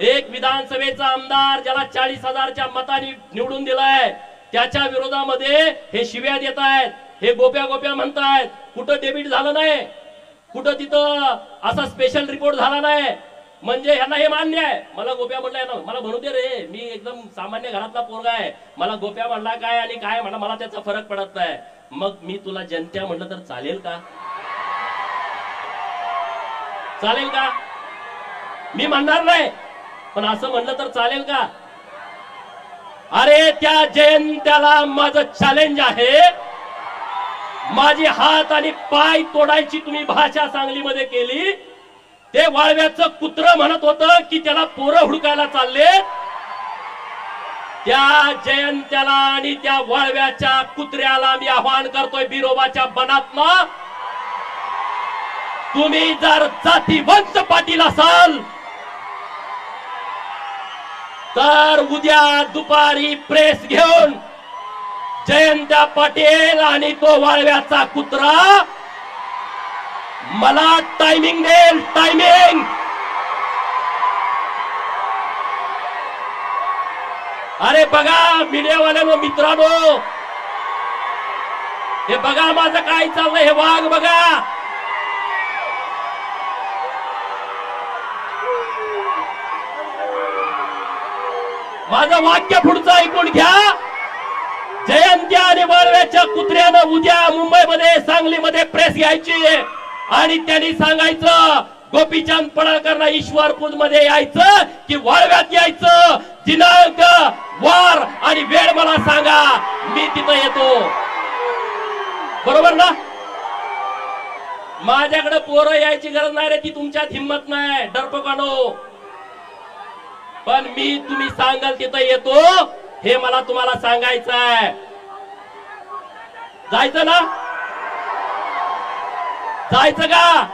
एक विधानसभेचा आमदार ज्याला चाळीस हजारच्या मताने निवडून दिलाय त्याच्या विरोधामध्ये हे शिव्या देत आहेत हे गोप्या गोप्या म्हणतायत कुठं डेबिट झालं नाही कुठं तिथं असा स्पेशल रिपोर्ट झाला नाही. म्हणजे ह्यांना हे मान्य आहे. मला गोप्या म्हणलाय ना मला म्हणू दे रे मी एकदम सामान्य घरातला पोरगा आहे. मला गोप्या म्हणला काय आणि काय म्हणला मला त्याचा फरक पडत नाही. मग मी तुला जनत्या म्हटलं तर चालेल का? चालेल का? मी म्हणणार नाही. पण असं म्हणलं तर चालेल का? अरे त्या जयंत्याला माझं चॅलेंज आहे. माझी हात आणि पाय तोडायची तुम्ही भाषा सांगलीमध्ये केली. ते वाळव्याचं कुत्र म्हणत होत की त्याला पोरं हुडकायला चालले. त्या जयंत्याला आणि त्या वाळव्याच्या कुत्र्याला मी आवाहन करतोय बिरोबाच्या बनातनं तुम्ही जर जातीवंत पाटील असाल तर उद्या दुपारी प्रेस घेऊन जयंता पाटील आणि तो वाळव्याचा कुत्रा मला टायमिंग देईल टायमिंग अरे बघा मीडियावाल्यानो मित्रांनो हे बघा माझं काय चाललंय हे वाघ बघा! माझं वाक्य पुढचं ऐकून घ्या. जयंत्या आणि वाळव्याच्या कुत्र्यानं उद्या मुंबईमध्ये सांगलीमध्ये प्रेस घ्यायची. आणि त्यांनी सांगायचं गोपीचंद पडळकरना ईश्वरपूरमध्ये यायचं की वाळव्यात यायचं. दिनांक वार आणि वेळ मला सांगा. मी तिथं येतो. बरोबर ना? माझ्याकडे पोरं यायची गरज नाही रे ती तुमच्यात हिंमत नाही. डरपकानो पण मी तुम्ही सांगाल तिथं येतो हे मला तुम्हाला सांगायचं आहे. जायचं ना? जायचं का?